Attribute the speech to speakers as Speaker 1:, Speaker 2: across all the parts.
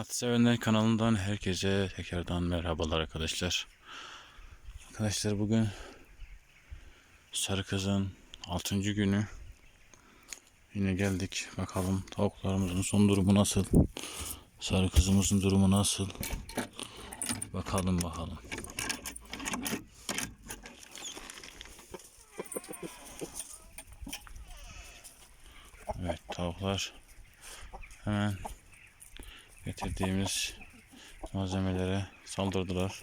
Speaker 1: At Sevenler kanalından herkese tekrardan merhabalar arkadaşlar. Arkadaşlar bugün Sarı Kız'ın 6. günü. Yine geldik. Bakalım tavuklarımızın son durumu nasıl? Sarı kızımızın durumu nasıl? Bakalım bakalım. Evet tavuklar hemen getirdiğimiz malzemelere saldırdılar.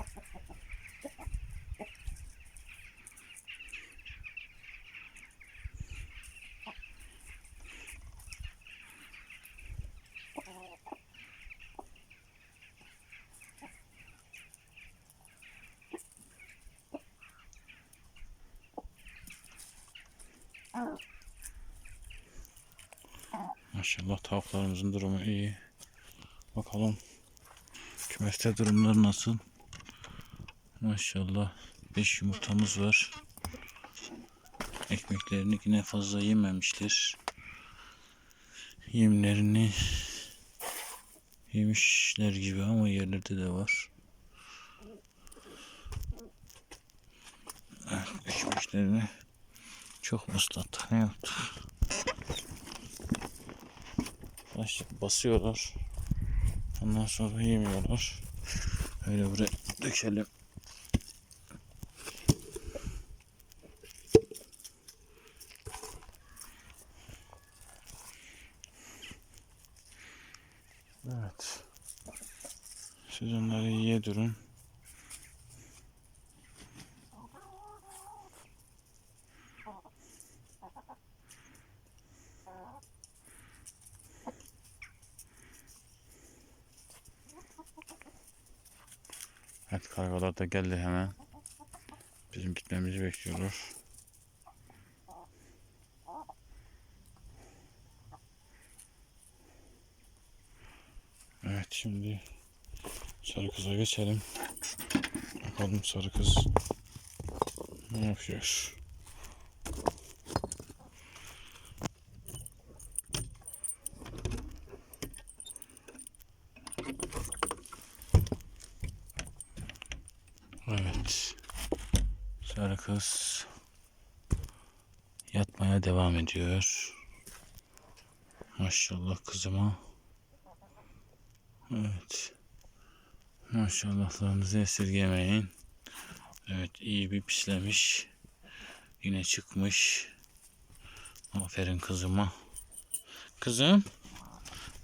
Speaker 1: Maşallah tavuklarımızın durumu iyi. Bakalım kümeste durumları nasıl? Maşallah 5 yumurtamız var. Ekmeklerini yine fazla yememiştir. Yemlerini yemişler gibi ama yerlerde de var. Ekmeklerini çok ıslattık. Ne yaptık? Baş- basıyorlar. Ondan sonra yemiyorlar. Öyle buraya dökelim. Evet. Siz onları yiye durun. Evet kargolar da geldi hemen. Bizim gitmemizi bekliyorlar. Evet şimdi sarı kıza geçelim. Bakalım sarı kız ne yapıyor? Evet. Sarı kız yatmaya devam ediyor. Maşallah kızıma. Evet. Maşallahlarınızı esirgemeyin. Evet iyi bir pislemiş. Yine çıkmış. Aferin kızıma. Kızım.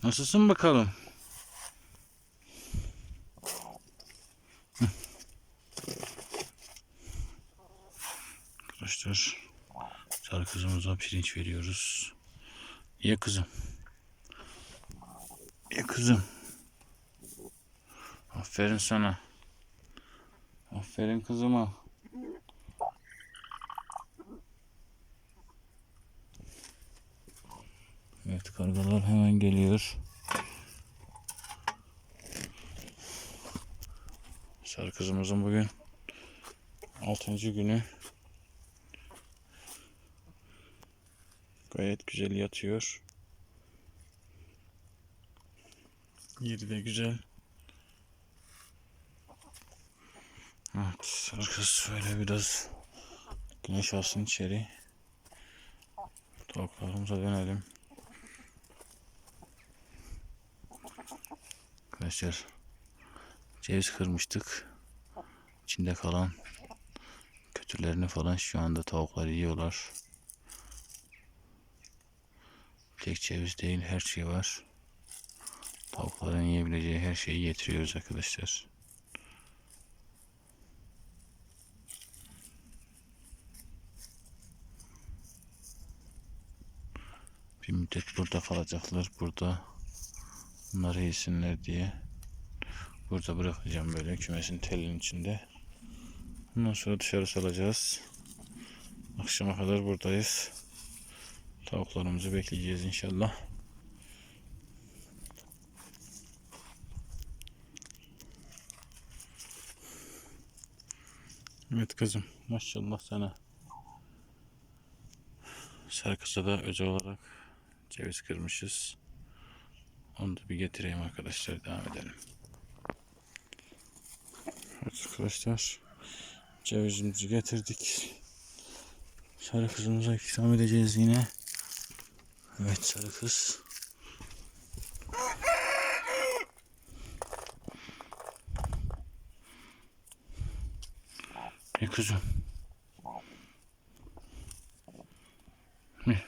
Speaker 1: Nasılsın bakalım? Arkadaşlar sarı kızımıza pirinç veriyoruz. Ye kızım. Ye kızım. Aferin sana. Aferin kızıma. Evet kargalar hemen geliyor. Sarı kızımızın bugün 6. günü. Gayet güzel yatıyor. Yeri de güzel. Evet, arkası böyle biraz güneş alsın içeri. Tavuklarımıza dönelim. Arkadaşlar ceviz kırmıştık. İçinde kalan kötülerini falan şu anda tavuklar yiyorlar. Tek ceviz değil her şey var. Tavukların yiyebileceği her şeyi getiriyoruz arkadaşlar. Bir müddet burada kalacaklar. Burada bunları yesinler diye. Burada bırakacağım böyle kümesin telinin içinde. Ondan sonra dışarı salacağız. Akşama kadar buradayız. Tavuklarımızı bekleyeceğiz inşallah. Evet kızım maşallah sana. Sarkısa da özel olarak ceviz kırmışız. Onu da bir getireyim arkadaşlar. Devam edelim. Arkadaşlar. Cevizimizi getirdik. Sarı kızımıza ikram edeceğiz yine. Evet sarı kız. Ne kızım? Ne?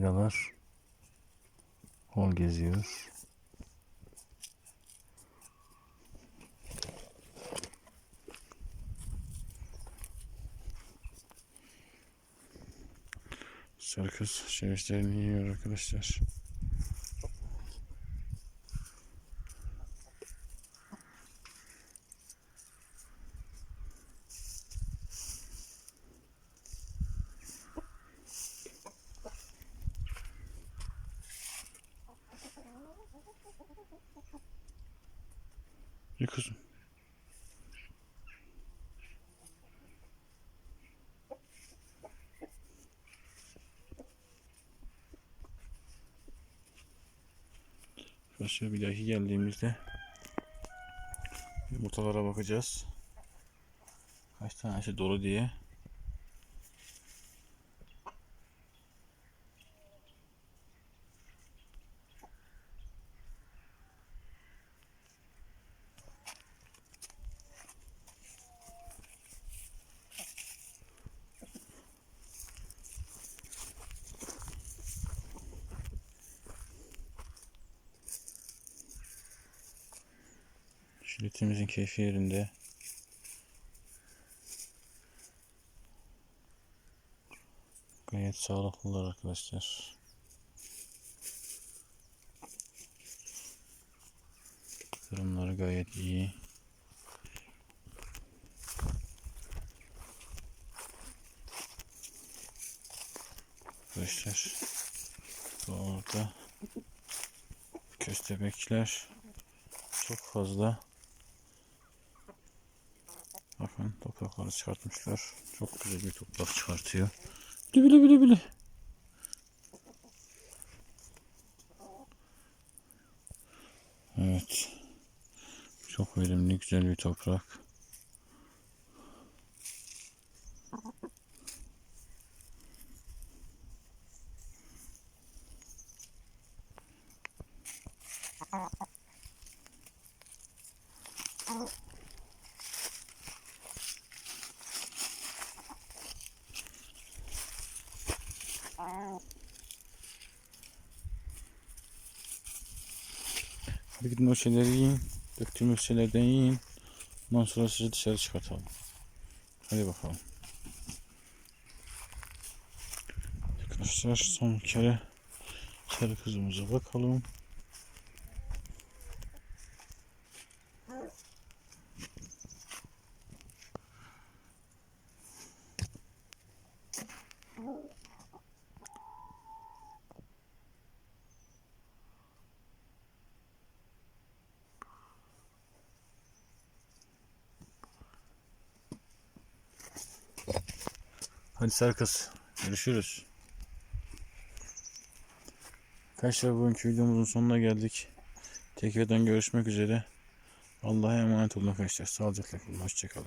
Speaker 1: Kargalar hol geziyor. Sarı kız cevizlerini yiyor arkadaşlar. Ye kızım. Arkadaşlar bir dahaki geldiğimizde yumurtalara bakacağız. Kaç tanesi dolu diye. Şilitimizin keyfi yerinde. Gayet sağlıklılar arkadaşlar. Durumları gayet iyi. Arkadaşlar orada köstebekler çok fazla. Bakın toprakları çıkartmışlar. Çok güzel bir toprak çıkartıyor. Bili bili bili. Evet. Çok verimli güzel bir toprak. Hadi gidin o şeyleri yiyin. Döktüğümüz şeylerden yiyin. Ondan sonra sizi dışarı çıkartalım. Hadi bakalım. Arkadaşlar son kere sarı kızımıza bakalım. Hadi sarı kız. Görüşürüz. Arkadaşlar bugünkü videomuzun sonuna geldik. Tekrardan görüşmek üzere. Allah'a emanet olun arkadaşlar. Sağlıcakla kalın. Hoşçakalın.